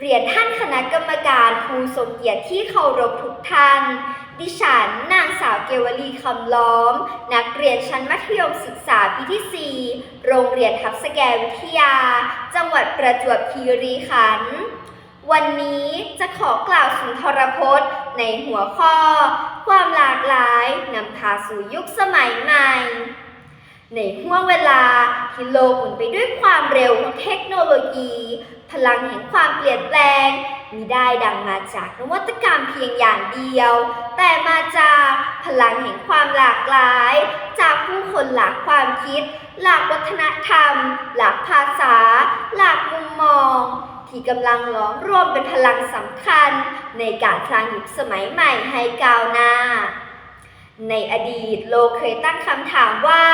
เรียนท่านคณะกรรมการครูสมเกียรติที่เคารพทุกท่าน ดิฉันนางสาวเกวลีคำล้อม นักเรียนชั้นมัธยมศึกษาปีที่ 4 โรงเรียนทับสแกวิทยา จังหวัดประจวบคีรีขันธ์ วันนี้จะขอกล่าวสุนทรพจน์ในหัวข้อ ความหลากหลายนำพาสู่ยุคสมัยใหม่ ในห่วงเวลาที่โลกหมุนไปด้วยความเร็วของเทคโนโลยี พลังแห่งความเปลี่ยนแปลงมิได้ดังมาจากนวัตกรรมเพียงอย่างเดียว แต่มาจากพลังแห่งความหลากหลาย จากผู้คนหลากความคิด หลากวัฒนธรรม หลากภาษา หลากมุมมอง ที่กำลังล้อมรวมเป็นพลังสำคัญ ในการสร้างยุคสมัยใหม่ให้ก้าวหน้า ในอดีตโลกเคยตั้งคำถามว่า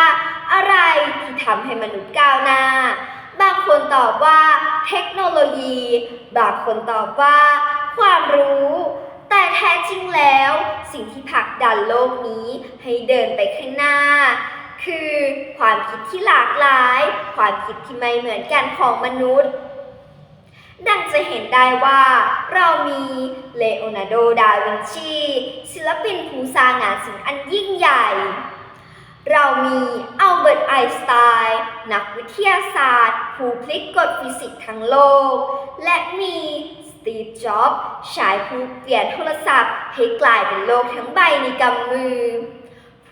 อะไรที่ทำให้มนุษย์ก้าวหน้า บางคนตอบว่าเทคโนโลยี บางคนตอบว่า ความรู้ แต่แท้จริงแล้ว สิ่งที่ผลักดันโลกนี้ให้เดินไปข้างหน้า คือความคิดที่หลากหลาย ความคิดที่ไม่เหมือนกันของมนุษย์ ดังจะเห็นได้ว่าเรามีเลโอนาร์โด ดาวินชี ศิลปินผู้สร้างงานศิลป์อันยิ่งใหญ่ เรามีอัลเบิร์ตไอน์สไตน์นักวิทยาศาสตร์ ผู้พลิกกฎฟิสิกส์ทั้งโลก และมีสตีฟ จ็อบส์ชายผู้เปลี่ยนโทรศัพท์ให้กลายเป็นโลกทั้งใบในกำมือ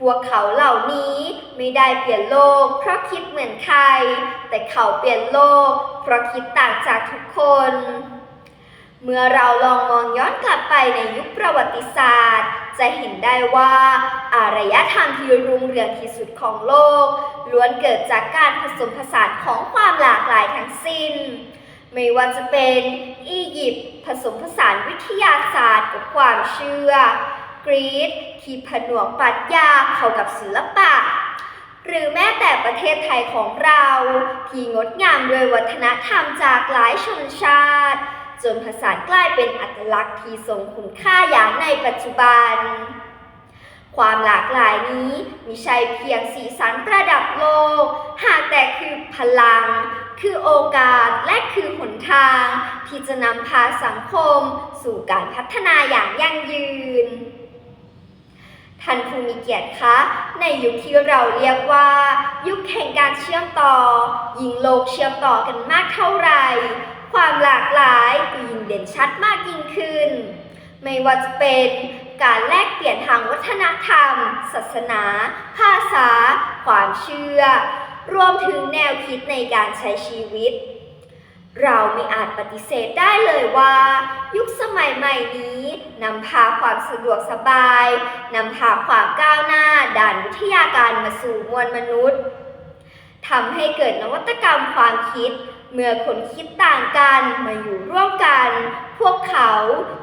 พวกเขาเหล่านี้ไม่ได้เปลี่ยนโลกเพราะคิดเหมือนใคร แต่เขาเปลี่ยนโลกเพราะคิดต่างจากทุกคน เมื่อเราลองมองย้อนกลับไปในยุคประวัติศาสตร์ จะเห็นได้ว่า อารยธรรมที่รุ่งเรืองที่สุดของโลก ล้วนเกิดจากการผสมผสานของความหลากหลายทั้งสิ้น ไม่ว่าจะเป็นอียิปต์ผสมผสานวิทยาศาสตร์กับความเชื่อ กรีซที่ผนวกปรัชญาเข้ากับศิลปะ หรือแม้แต่ประเทศไทยของเรา ที่งดงามด้วยวัฒนธรรมจากหลายชนชาติ จนผสานกลายเป็นอัตลักษณ์ที่ทรงคุณค่าอย่างในปัจจุบัน ความหลากหลายนี้มิใช่เพียงสีสันประดับโลก หากแต่คือพลังคือโอกาสและคือหนทางที่จะนำพาสังคม สู่การพัฒนาอย่างยั่งยืน ท่านผู้มีเกียรติคะ ในยุคที่เราเรียกว่า ยุคแห่งการเชื่อมต่อ ยิ่งโลกเชื่อมต่อกันมากเท่าไหร่ ความหลากหลายก็ยิ่งเด่นชัดมากยิ่งขึ้น ไม่ว่าจะเป็นการแลกเปลี่ยนทางวัฒนธรรม ศาสนา ภาษา ความเชื่อ รวมถึงแนวคิดในการใช้ชีวิต เราไม่อาจปฏิเสธได้เลยว่า ยุคสมัยใหม่นี้นำพาความสะดวกสบายนำพาความก้าวหน้าด้านวิทยาการมาสู่มวลมนุษย์ทำให้เกิดนวัตกรรมความคิด เมื่อคนคิดต่างกันมาอยู่ร่วมกัน พวกเขา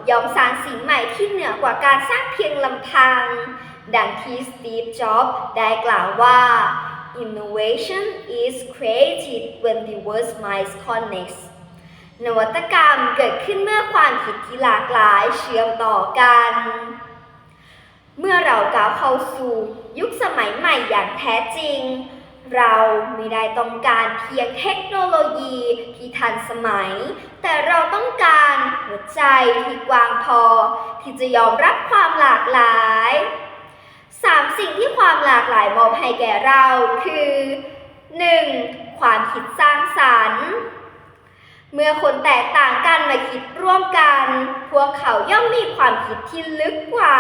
ยอมสร้างสิ่งใหม่ที่เหนือกว่าการสร้างเพียงลำพัง ดังที่สตีฟ จ็อบส์ได้กล่าวว่า Innovation is created when diverse minds connect นวัตกรรมเกิดขึ้นเมื่อความคิดที่หลากหลายเชื่อมต่อกัน เมื่อเราก้าวเข้าสู่ยุคสมัยใหม่อย่างแท้จริง เราไม่ได้ต้องการเพียงเทคโนโลยีที่ทันสมัย แต่เราต้องการหัวใจที่กว้างพอ ที่จะยอมรับความหลากหลาย สามสิ่งที่ความ หลากหลายมอบให้แก่เราคือ 1. ความคิดสร้างสรรค์ เมื่อคนแตกต่างกันมาคิดร่วมกัน พวกเขาย่อมมีความคิดที่ลึกกว่า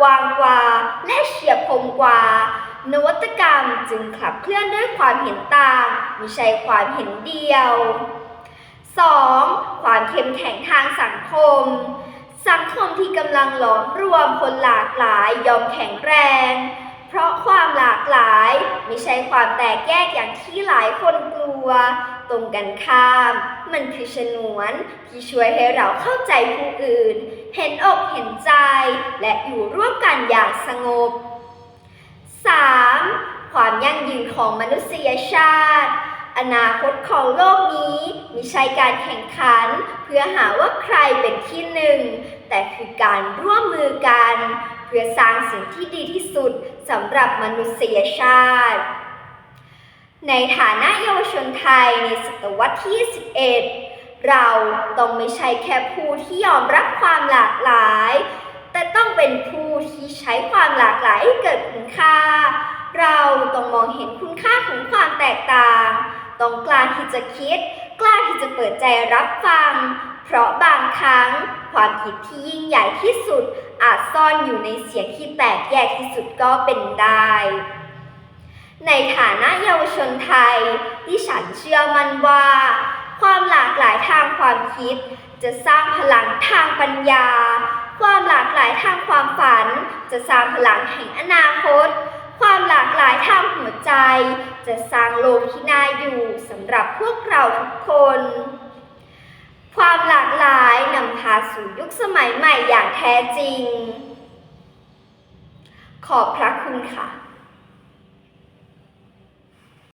กว้างกว่า และเฉียบคมกว่า นวัตกรรมจึงขับเคลื่อนด้วยความเห็นต่างไม่ใช่ความเห็นเดียว 2. ความเข้มแข็งทางสังคม สังคมที่กำลังหลอมรวมคนหลากหลายยอมแข็งแรง เพราะความหลากหลาย ไม่ใช่ความแตกแยกอย่างที่หลายคนกลัว ตรงกันข้าม มันคือชนวนที่ช่วยให้เราเข้าใจผู้อื่น เห็นอกเห็นใจ และอยู่ร่วมกันอย่างสงบ 3. ความยั่งยืนของมนุษยชาติ อนาคตของโลกนี้มิใช่การแข่งขัน เพื่อหาว่าใครเป็นที่หนึ่ง แต่คือการร่วมมือกัน เพื่อสร้างสิ่งที่ดีที่สุดสำหรับมนุษยชาติ ในฐานะเยาวชนไทยในศตวรรษที่ 21 เราต้องไม่ใช่แค่ผู้ที่ยอมรับความหลากหลาย แต่ต้องเป็นผู้ที่ใช้ความหลากหลายให้เกิดคุณค่า เราต้องมองเห็นคุณค่าของความแตก ต้องกล้าที่จะคิด กล้าที่จะเปิดใจรับฟัง เพราะบางครั้งความคิดที่ยิ่งใหญ่ที่สุด อาจซ่อนอยู่ในเสียงที่แตกแยกที่สุดก็เป็นได้ ในฐานะเยาวชนไทยดิฉันเชื่อมั่นว่า ความหลากหลายทางความคิด จะสร้างพลังทางปัญญา ความหลากหลายทางความฝัน จะสร้างพลังแห่งอนาคต ความหลากหลายทางหัวใจ จะสร้างโลกที่น่าอยู่สำหรับพวกเราทุกคน ความหลากหลายนำพาสู่ยุคสมัยใหม่อย่างแท้จริง ขอบพระคุณค่ะ